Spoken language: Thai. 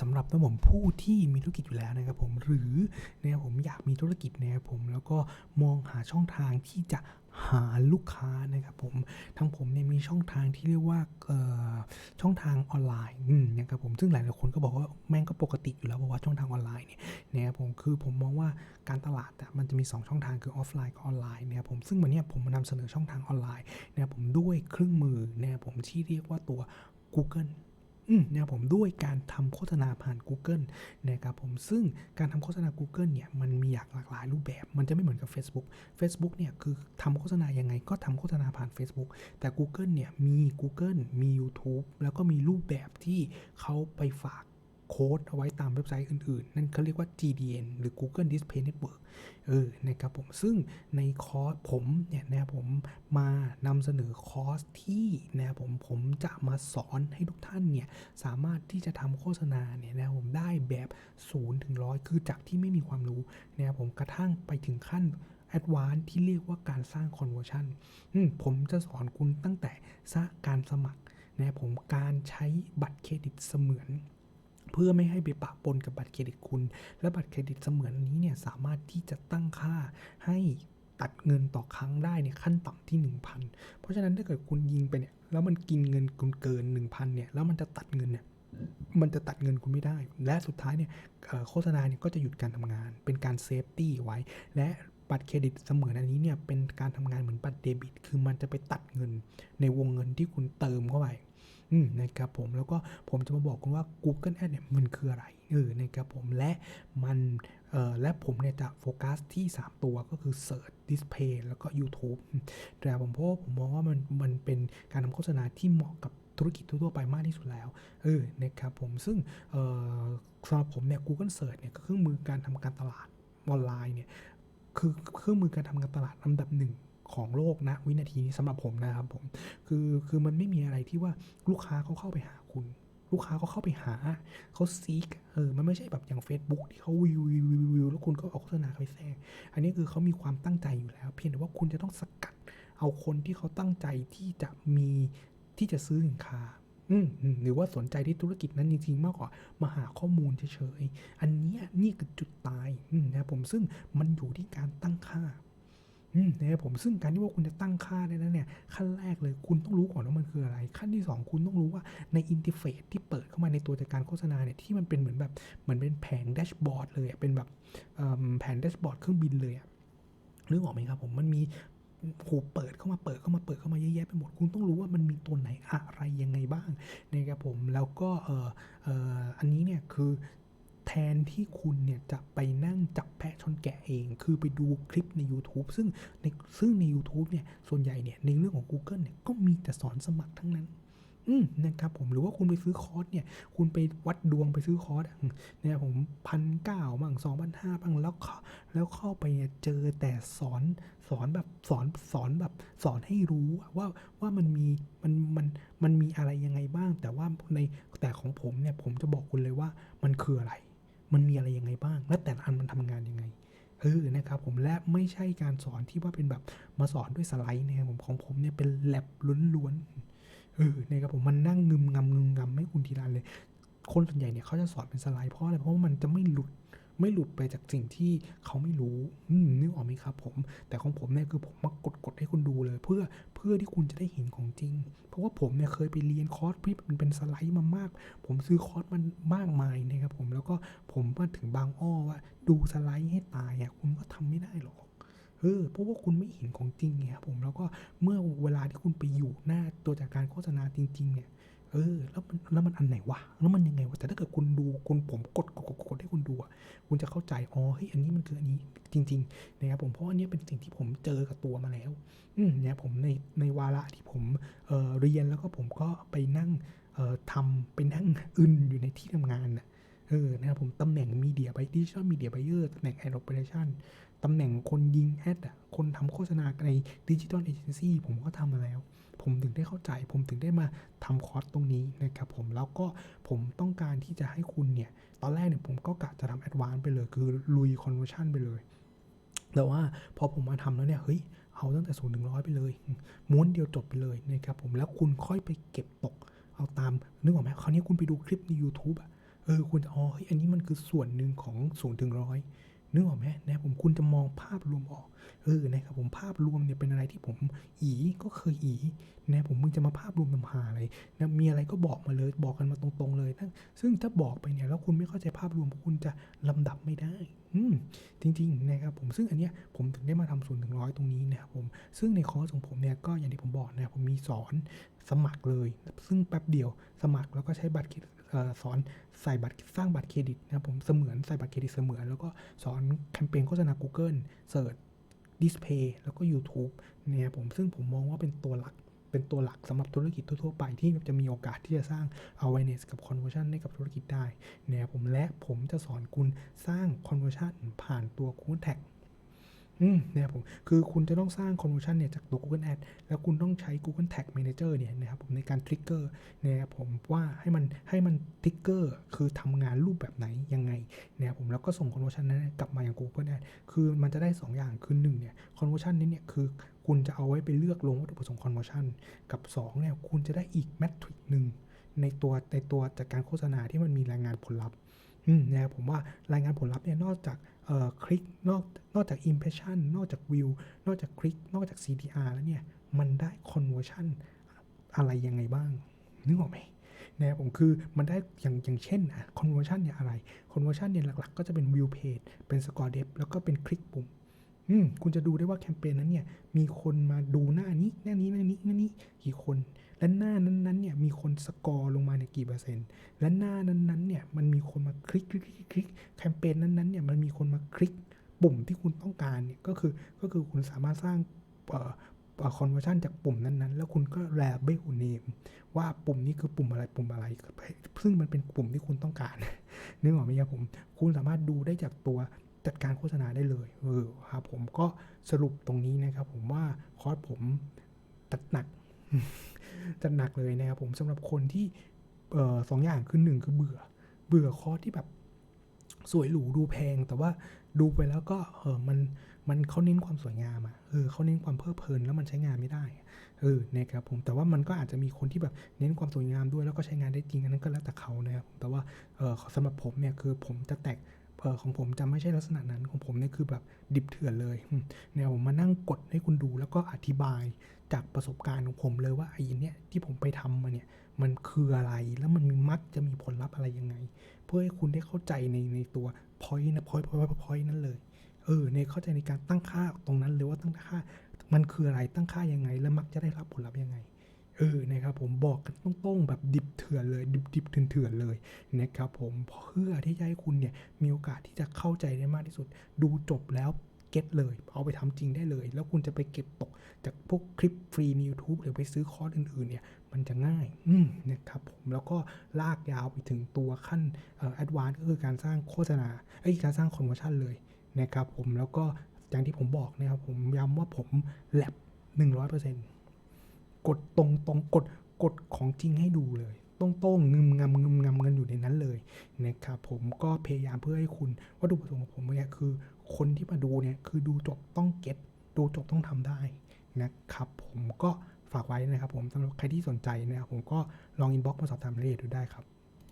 สำหรับตัวผมผู้ที่มีธุรกิจอยู่แล้วนะครับผมหรือนะครับผมอยากมีธุรกิจนะครับผมแล้วก็มองหาช่องทางที่จะหาลูกค้านะครับผมทางผมเนี่ยมีช่องทางที่เรียกว่าช่องทางออนไลน์นะครับผมซึ่งหลายๆคนก็บอกว่าแม่งก็ปกติอยู่แล้วเพราะว่าช่องทางออนไลน์เนี่ยนะครับผมคือผมมองว่าการตลาดมันจะมี 2 ช่องทางคือออฟไลน์กับออนไลน์นะครับผมซึ่งวันนี้ผมมานำเสนอช่องทางออนไลน์นะครับผมด้วยเครื่องมือนะครับผมที่เรียกว่าตัว Google นะครับผมด้วยการทำโฆษณาผ่าน Google นะครับผมซึ่งการทำโฆษณา Google เนี่ยมันมีอย่างหลากหลายรูปแบบ มันจะไม่เหมือนกับ Facebook Facebook เนี่ยคือทำโฆษณายังไงก็ทำโฆษณาผ่าน Facebook แต่ Google เนี่ยมี Google มี YouTube แล้วก็มีรูปแบบที่เขาไปฝาก โค้ดเอาไว้ตามเว็บไซต์อื่นๆ นั่นเขาเรียกว่า GDN หรือ Google Display Network เออนะครับผมซึ่งในคอร์สผมเนี่ยนะครับผมมานำเสนอคอร์สที่นะครับผมผมจะมาสอนให้ทุกท่านเนี่ยสามารถที่จะทำโฆษณาเนี่ยนะครับผมได้แบบ0ถึง100 คือจากที่ไม่มีความรู้นะครับผมกระทั่งไปถึงขั้นแอดวานที่เรียกว่าการสร้าง conversion อืมผมจะสอนคุณตั้งแต่สร้างการสมัครนะครับผมการใช้บัตรเครดิตเสมือน เพื่อไม่ให้ไปปะปนกับบัตรเครดิตคุณ และบัตรเครดิตเสมือนนี้เนี่ยสามารถที่จะตั้งค่าให้ตัดเงินต่อครั้งได้เนี่ยขั้นต่ำที่ 1,000 เพราะฉะนั้นถ้าเกิดคุณยิงไปเนี่ยแล้วมันกินเงินคุณเกิน 1,000เนี่ยแล้วมันจะตัดเงินเนี่ยมันจะตัดเงินคุณไม่ได้ และสุดท้ายเนี่ยโฆษณาเนี่ยก็จะหยุดการทำงาน เป็นการเซฟตี้ไว้ และ บัตรเครดิตเสมือนอันนี้เนี่ยเป็นการทำงานเหมือนบัตรเดบิต คือมันจะไปตัดเงินในวงเงินที่คุณเติมเข้าไปอืมนะครับผมแล้วก็ผมจะมาบอกคุณว่า Google Ads เนี่ยมันคืออะไรเออนะครับผมและมันเอ่อและผมเนี่ยจะโฟกัสที่ 3 ตัวก็คือ Search Display แล้วก็ YouTube แต่ผมเพราะผมมองว่ามันมันเป็นการทำโฆษณาที่เหมาะกับธุรกิจทั่วไปมากที่สุดแล้ว เออ นะครับผม ซึ่งเอ่อสำหรับผมเนี่ย Google Search เนี่ยก็เครื่องมือการทำการตลาดออนไลน์เนี่ย คือเครื่องมือการทำการตลาดอันดับหนึ่งของโลกนะวินาทีนี้สำหรับผมนะครับผมคือคือมันไม่มีอะไรที่ว่าลูกค้าเขาเข้าไปหาคุณ ลูกค้าเขาเข้าไปหาเขาซีกเออมันไม่ใช่แบบอย่าง Facebook ที่เขาวิววิววิววิวแล้วคุณก็เอาโฆษณาไปแทรกอันนี้คือเขามีความตั้งใจอยู่แล้ว เพียงแต่ว่าคุณจะต้องสกัด เอาคนที่เขาตั้งใจที่จะมีที่จะซื้อสินค้า หรือว่าสนใจที่ธุรกิจนั้นจริงๆ มากกว่ามาหาข้อมูลเฉยๆ อันนี้นี่คือจุดตายนะครับผมซึ่งมันอยู่ที่การตั้งค่าอนะครับผมซึ่งการที่ว่าคุณจะตั้งค่าได้นั้นเนี่ยขั้นแรกเลยคุณต้องรู้ก่อนว่ามันคืออะไร ขั้นที่ 2 คุณต้องรู้ว่าในอินเทอร์เฟซที่เปิดเข้ามาในตัวจัดการโฆษณาเนี่ยที่มันเป็นเหมือนแบบเหมือนเป็นแผงแดชบอร์ดเลยเป็นแบบแผนแดชบอร์ดเครื่องบินเลยอะนึกออกไหมครับผมมันมี โหเปิดเข้ามาเปิดเข้ามาเปิดเข้ามาเยอะแยะไปหมดคุณต้องรู้ว่ามันมีตัวไหนอะไรยังไงบ้างนะครับผมแล้วก็เออเอออันนี้เนี่ยคือแทนที่คุณเนี่ยจะไปนั่งจับแพะชนแกะเอง คือไปดูคลิปใน YouTube ซึ่งในซึ่งใน YouTube เนี่ยส่วนใหญ่เนี่ยในเรื่องของ Google เนี่ยก็มีแต่สอนสมัครทั้งนั้น อืมนะครับผมหรือว่าคุณไปซื้อคอร์สเนี่ย คุณไปวัดดวงไปซื้อคอร์สเนี่ยผมพันเก้าบ้างสองพันห้าบ้างแล้วเข้าแล้วเข้าไปเนี่ยเจอแต่สอนสอนแบบสอนสอนแบบสอนให้รู้ว่าว่ามันมีมันมันมันมีอะไรยังไงบ้าง แต่ว่าในแต่ของผมเนี่ยผมจะบอกคุณเลยว่ามันคืออะไร มันมีอะไรยังไงบ้าง และแต่ละอันมันทำงานยังไงเออนะครับผมและไม่ใช่การสอนที่ว่าเป็นแบบมาสอนด้วยสไลด์นะครับผมของผมเนี่ยเป็นแลบล้วนๆ เออนะครับผมมันนั่งงึมงำงึมงำให้คุณทีละเลย คนส่วนใหญ่เนี่ยเขาจะสอนเป็นสไลด์เพราะอะไรเพราะว่ามันจะไม่หลุดไม่หลุดไปจากสิ่งที่เขาไม่รู้นึกออกไหมครับผม แต่ของผมเนี่ยคือผมมากดกดให้คุณดูเลย เพื่อเพื่อที่คุณจะได้เห็นของจริง เพราะว่าผมเนี่ยเคยไปเรียนคอร์สที่มันเป็นสไลด์มามาก ผมซื้อคอร์สมันมากมายนะครับผมแล้วก็ผมมาถึงบางอ้อว่า ดูสไลด์ให้ตายอะคุณก็ทำไม่ได้หรอก เออเพราะว่าคุณไม่เห็นของจริงไงครับผมแล้วก็เมื่อเวลาที่คุณไปอยู่หน้าตัวจัดการโฆษณาจริง ๆ เนี่ยเออแล้วมันแล้วมันอันไหนวะแล้วมันยังไงวะแต่ถ้าเกิดคุณดูคุณผมกดกดกดกดให้คุณดูอะคุณจะเข้าใจอ๋อเฮ้ยอันนี้มันคืออันนี้จริงๆนะครับผมเพราะอันนี้เป็นสิ่งที่ผมเจอกับตัวมาแล้วอืมเนี่ยผมในในวาระที่ผมเอ่อเรียนแล้วก็ผมก็ไปนั่งเอ่อทำไปนั่งอึนอยู่ในที่ทำงานน่ะเออนะครับผมตำแหน่งมีเดียไบดิจิทัลมีเดียไบเออร์ตำแหน่งแอดโอเปอเรชั่น ตำแหน่งคนยิงแอดอะคนทำโฆษณาในดิจิทัลเอเจนซี่ผมก็ทำมาแล้ว ผมถึงได้เข้าใจ ผมถึงได้มาทำคอร์สตรงนี้นะครับผมแล้วก็ผมต้องการที่จะให้คุณเนี่ย ตอนแรกเนี่ยผมก็กะจะทำแอดวานซ์ไปเลย คือลุยคอนเวอร์ชันไปเลย แต่ว่าพอผมมาทำแล้วเนี่ย เฮ้ย เอาตั้งแต่ศูนย์ถึงร้อยไปเลย ม้วนเดียวจบไปเลยนะครับผมแล้วคุณค่อยไปเก็บตก เอาตามนึกออกไหมคราวนี้คุณไปดูคลิปใน YouTube อะเออคุณจะอ๋อเฮ้ยอันนี้มันคือส่วนหนึ่งของศูนย์ถึงร้อย นึกออกไหมนะผมคุณจะมองภาพรวมออกเออนะครับผมภาพรวมเนี่ยเป็นอะไรที่ผมอีก็เคยอีนะผมมึงจะมาภาพรวมทำหาอะไรนะมีอะไรก็บอกมาเลยบอกกันมาตรงๆเลยนะซึ่งถ้าบอกไปเนี่ยแล้วคุณไม่เข้าใจภาพรวมคุณจะลำดับไม่ได้อืมจริงๆนะครับผมซึ่งอันเนี้ยผมถึงได้มาทำศูนย์ถึงร้อยตรงนี้นะครับผมซึ่งในคอร์สของผมเนี่ยก็อย่างที่ผมบอกนะผมมีสอน สมัครเลย ซึ่งแป๊บเดียวสมัครแล้วก็ใช้บัตรสอนใส่บัตรสร้างบัตรเครดิตนะครับผมเสมือนใส่บัตรเครดิตเสมือน แล้วก็สอนแคมเปญโฆษณา Google เสิร์ชดิสเพย์แล้วก็ YouTube เนี่ยผมซึ่งผมมองว่าเป็นตัวหลักเป็นตัวหลักสำหรับธุรกิจทั่วๆไปที่จะมีโอกาสที่จะสร้าง awareness กับ conversion ให้กับธุรกิจได้เนี่ยผมและผมจะสอนคุณสร้าง conversion ผ่านตัว Google Tag อืมเนี่ยผมคือคุณจะต้องสร้าง conversion เนี่ยจากตัว Google Ad แล้วคุณต้องใช้ Google Tag Manager เนี่ยนะครับผมในการ trigger เนี่ยผมว่าให้มันให้มัน trigger คือทำงานรูปแบบไหนยังไงเนี่ยผมแล้วก็ส่ง conversion นั้นกลับมาอย่าง Google Ad คือมันจะได้ 2 อย่างคือ1เนี่ย conversion นี้เนี่ยคือคุณจะเอาไว้ไปเลือกลงวัตถุประสงค์ conversion กับ2เนี่ยคุณจะได้อีก metric หนึ่งในตัวในตัวจากการโฆษณาที่มันมีรายงานผลลัพธ์ นะครับผมว่ารายงานผลลัพธ์เนี่ยนอกจากเอ่อคลิกนอกนอกจาก impression นอกจากวิวนอกจากคลิกนอกจาก CTR แล้วเนี่ย มันได้ conversion อะไรยังไงบ้าง นึกออกไหมนะครับผมคือมันได้อย่างอย่างเช่นอะ conversion เนี่ยอะไร conversion เนี่ยหลักๆ ก็จะเป็น view page เป็น score depth แล้วก็เป็นคลิกปุ่มอืมคุณจะดูได้ว่าแคมเปญนั้นเนี่ยมีคนมาดูหน้านี้หน้านี้หน้านี้หน้านี้กี่คน และหน้านั้นๆเนี่ยมีคนสกอร์ลงมาเนี่ยกี่เปอร์เซ็นต์ และหน้านั้นๆเนี่ยมันมีคนมาคลิกคลิกคลิกแคมเปญนั้นๆเนี่ยมันมีคนมาคลิกปุ่มที่คุณต้องการเนี่ยก็คือก็คือคุณสามารถสร้างเอ่อเอ่อ conversion จากปุ่มนั้นๆ แล้วคุณก็ label name ว่าปุ่มนี้คือปุ่มอะไรปุ่มอะไร ซึ่งมันเป็นปุ่มที่คุณต้องการนึกออกไหมครับผม คุณสามารถดูได้จากตัวจัดการโฆษณาได้เลยเออครับผมก็สรุปตรงนี้นะครับผมว่าคอร์สผมจัดหนัก จัดหนักเลยนะครับผมสำหรับคนที่เอ่อสองอย่างคือหนึ่งคือเบื่อ เบื่อคอร์สที่แบบสวยหรูดูแพง แต่ว่าดูไปแล้วก็เออมันมันเขาเน้นความสวยงามอะเออเขาเน้นความเพลิดเพลินแล้วมันใช้งานไม่ได้เออนะครับผมแต่ว่ามันก็อาจจะมีคนที่แบบเน้นความสวยงามด้วยแล้วก็ใช้งานได้จริงอันนั้นก็แล้วแต่เขานะครับแต่ว่าเออสำหรับผมเนี่ยคือผมจะแตก ออของผมจะไม่ใช่ลักษณะนั้นของผมเนี่ยคือแบบดิบเถื่อนเลยเนี่ยผมมานั่งกดให้คุณดูแล้วก็อธิบายจากประสบการณ์ของผมเลยว่าไอ้เนี่ยที่ผมไปทำมาเนี่ยมันคืออะไรแล้วมันมักจะมีผลลัพธ์อะไรยังไง เพื่อให้คุณได้เข้าใจในในตัว point นะ point point point point นั้นเลยเออในเข้าใจในการตั้งค่าตรงนั้นเลยว่าตั้งค่า มันคืออะไรตั้งค่ายังไง แล้วมักจะได้รับผลลัพธ์ยังไง เออนะครับผมบอกกันตรงๆแบบดิบเถื่อนเลย ดิบดิบเถื่อนๆเลยนะครับผมเพื่อที่จะให้คุณเนี่ยมีโอกาสที่จะเข้าใจได้มากที่สุด ดูจบแล้วเก็ตเลย เอาไปทำจริงได้เลย แล้วคุณจะไปเก็บตกจากพวกคลิปฟรีใน YouTube หรือไปซื้อคอร์สอื่นๆเนี่ยมันจะง่ายนะครับผมแล้วก็ลากยาวไปถึงตัวขั้นเอ่อ advance ก็คือการสร้างโฆษณาไอ้การสร้าง conversion เลยนะครับผมแล้วก็อย่างที่ผมบอกนะครับผมย้ำว่าผมแลบ100% กดตรงตรงๆกดกดของจริงให้ดูเลยต้องต้งงึมงำงึมงำกันอยู่ในนั้นเลยนะครับผมก็พยายามเพื่อให้คุณวัตถุประสงค์ของผมเนี่ยคือคนที่มาดูเนี่ยคือดูจบต้องเก็ตดูจบต้องทำได้นะครับผมก็ฝากไว้นะครับผมสำหรับใครที่สนใจนะครับผมก็ลองอินบ็อกซ์มาสอบถามรายละเอียดดูได้ครับ